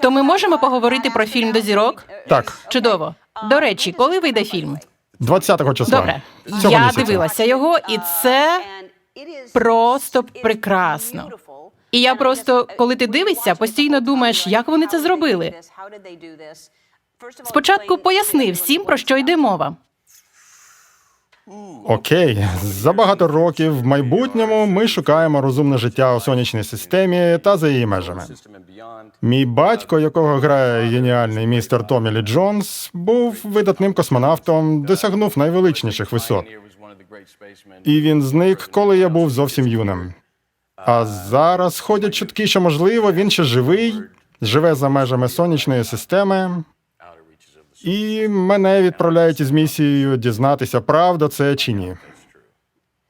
То ми можемо поговорити про фільм до зірок? Так, Чудово. До речі, коли вийде фільм? 20-го числа. Добре, Цього я місяця. дивилася його, і це просто прекрасно. І я просто, коли ти дивишся, постійно думаєш, як вони це зробили. Спочатку поясни всім, про що йде мова. Окей, за багато років в майбутньому ми шукаємо розумне життя у сонячній системі та за її межами. Мій батько, якого грає геніальний містер Томі Лі Джонс, був видатним космонавтом, досягнув найвеличніших висот. І він зник, коли я був зовсім юним. А зараз ходять чутки, що можливо він ще живий, живе за межами сонячної системи. І мене відправляють із місією дізнатися, правда це чи ні.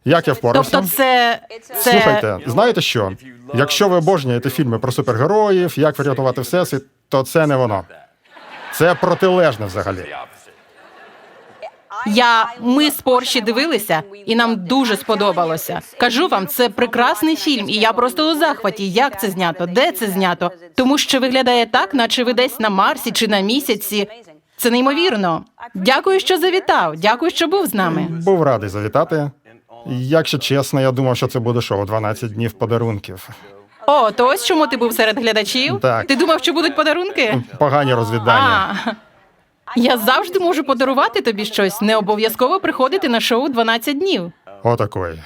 Як я впорався? Тобто, це це Слухайте, знаєте що? Якщо ви обожнюєте фільми про супергероїв, як врятувати всесвіт, то це не воно. Це протилежне взагалі. я. Ми з Порші дивилися, і нам дуже сподобалося. Кажу вам, це прекрасний фільм, і я просто у захваті. Як це знято? Де це знято? Тому що виглядає так, наче ви десь на Марсі чи на місяці. Це неймовірно. Дякую, що завітав. Дякую, що був з нами. Був радий завітати. Якщо чесно, я думав, що це буде шоу 12 днів подарунків. О, то ось чому ти був серед глядачів? Так. Ти думав, що будуть подарунки? Погані розвідання. А, я завжди можу подарувати тобі щось. Не обов'язково приходити на шоу 12 днів. Отакої.